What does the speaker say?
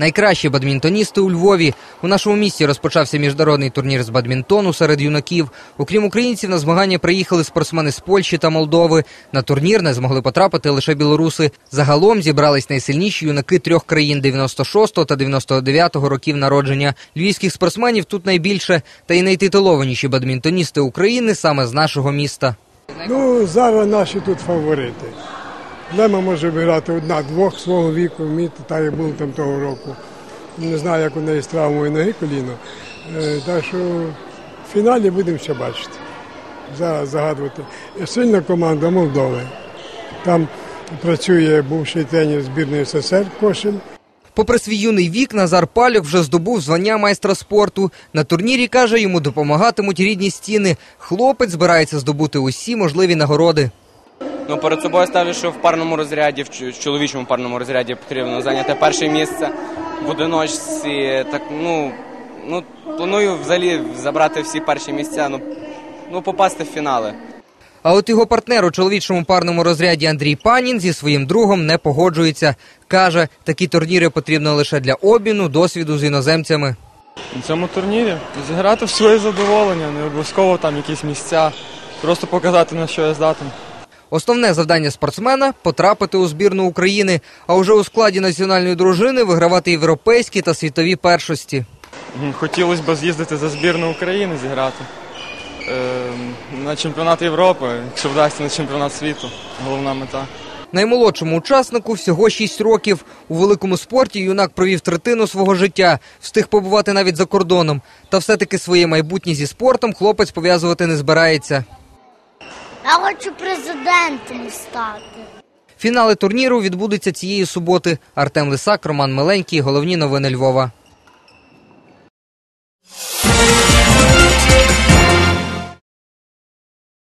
Найкращі бадмінтоністи у Львові. У нашому місті розпочався міжнародний турнір з бадмінтону серед юнаків. Окрім українців, на змагання приїхали спортсмени з Польщі та Молдови. На турнір не змогли потрапити лише білоруси. Загалом зібрались найсильніші юнаки трьох країн 96-го та 99-го років народження. Львівських спортсменів тут найбільше, та й найтитулованіші бадмінтоністи України саме з нашого міста. Ну, зараз наші тут фаворити. Лема може виграти одна-двох свого віку, міт, так як було там того року. Не знаю, як у неї з травмою ноги коліно. Е, Так що в фіналі будемо ще бачити. Зараз загадувати. Сильна команда Молдови. Там працює бувший тренер збірної СССР Кошин. Попри свій юний вік, Назар Палюк вже здобув звання майстра спорту. На турнірі каже, йому допомагатимуть рідні стіни. Хлопець збирається здобути усі можливі нагороди. Ну, перед собою ставлю, що в парному розряді, в чоловічому парному розряді потрібно зайняти перше місце в одиночці. Так, ну, ну, планую взагалі забрати всі перші місця, ну, ну попасти в фінали. А от його партнер у чоловічому парному розряді Андрій Панін зі своїм другом не погоджується. Каже, такі турніри потрібно лише для обміну досвіду з іноземцями. На цьому турнірі зіграти в своє задоволення, не обов'язково там якісь місця, просто показати на що я здатен. Основне завдання спортсмена потрапити у збірну України, а уже у складі національної дружини вигравати європейські та світові першості. Хотілося б з'їздити за збірну України зіграти. Ем, на чемпіонат Європи, якщо вдасться на чемпіонат світу. Головна мета. Наймолодшому учаснику всього 6 років. У великому спорті юнак провів третину свого життя, встиг побувати навіть за кордоном. Та все-таки своє майбутнє зі спортом хлопець пов'язувати не збирається. Я хочу президентом стати. Фінали турніру відбудуться цієї суботи. Артем Лисак, Роман Миленький. Головні новини Львова.